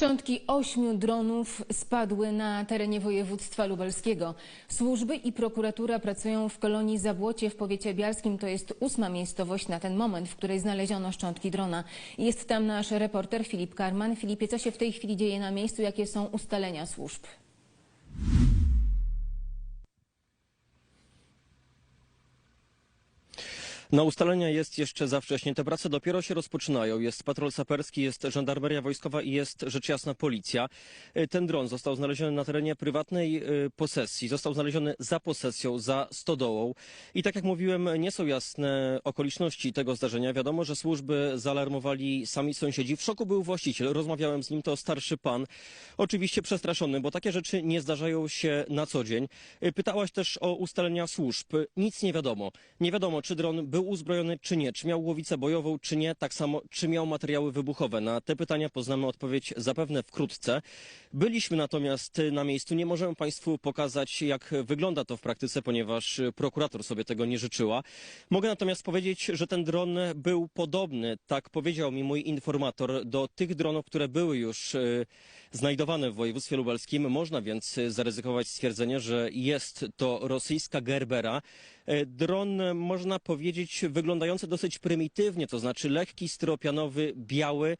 Szczątki ośmiu dronów spadły na terenie województwa lubelskiego. Służby i prokuratura pracują w kolonii Zabłocie w powiecie bialskim. To jest ósma miejscowość na ten moment, w której znaleziono szczątki drona. Jest tam nasz reporter Filip Karman. Filipie, co się w tej chwili dzieje na miejscu? Jakie są ustalenia służb? Na ustalenia jest jeszcze za wcześnie. Te prace dopiero się rozpoczynają. Jest patrol saperski, jest żandarmeria wojskowa i jest rzecz jasna policja. Y, Ten dron został znaleziony na terenie prywatnej y, posesji. Został znaleziony za posesją, za stodołą. I tak jak mówiłem, nie są jasne okoliczności tego zdarzenia. Wiadomo, że służby zaalarmowali sami sąsiedzi. W szoku był właściciel. Rozmawiałem z nim, to starszy pan. Oczywiście przestraszony, bo takie rzeczy nie zdarzają się na co dzień. Y, Pytałaś też o ustalenia służb. Nic nie wiadomo. Nie wiadomo, czy dron był uzbrojony, czy nie, czy miał głowicę bojową, czy nie, tak samo, czy miał materiały wybuchowe. Na te pytania poznamy odpowiedź zapewne wkrótce. Byliśmy natomiast na miejscu. Nie możemy Państwu pokazać, jak wygląda to w praktyce, ponieważ prokurator sobie tego nie życzyła. Mogę natomiast powiedzieć, że ten dron był podobny, tak powiedział mi mój informator, do tych dronów, które były już y, znajdowane w województwie lubelskim. Można więc zaryzykować stwierdzenie, że jest to rosyjska Gerbera. E, Dron, e, można powiedzieć, wyglądający dosyć prymitywnie, to znaczy lekki, styropianowy, biały.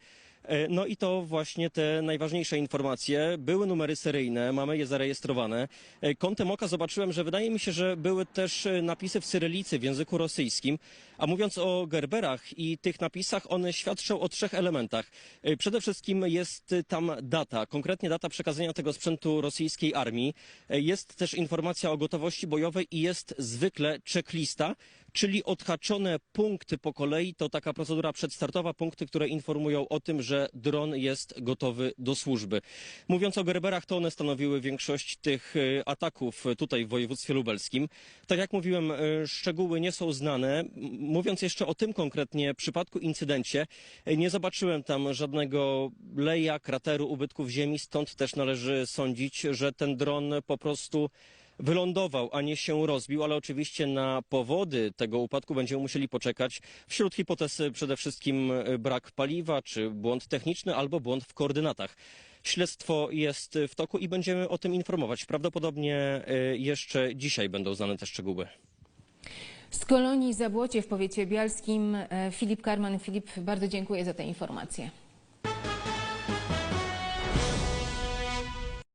E, No i to właśnie te najważniejsze informacje. Były numery seryjne, mamy je zarejestrowane. E, Kątem oka zobaczyłem, że wydaje mi się, że były też e, napisy w cyrylicy w języku rosyjskim. A mówiąc o Gerberach i tych napisach, one świadczą o trzech elementach. Przede wszystkim jest tam data, konkretnie data przekazania tego sprzętu rosyjskiej armii. Jest też informacja o gotowości bojowej i jest zwykle checklista, czyli odhaczone punkty po kolei. To taka procedura przedstartowa, punkty, które informują o tym, że dron jest gotowy do służby. Mówiąc o Gerberach, to one stanowiły większość tych e, ataków tutaj w województwie lubelskim. Tak jak mówiłem, e, szczegóły nie są znane. Mówiąc jeszcze o tym konkretnie przypadku, incydencie, e, nie zobaczyłem tam żadnego leja, krateru, ubytków ziemi, stąd też należy sądzić, że ten dron po prostu wylądował, a nie się rozbił, ale oczywiście na powody tego upadku będziemy musieli poczekać. Wśród hipotez y, przede wszystkim y, brak paliwa, czy błąd techniczny, albo błąd w koordynatach. Śledztwo jest y, w toku i będziemy o tym informować. Prawdopodobnie jeszcze dzisiaj będą znane te szczegóły. Z kolonii Zabłocie w powiecie bialskim Filip Karman. Filip, bardzo dziękuję za te informacje.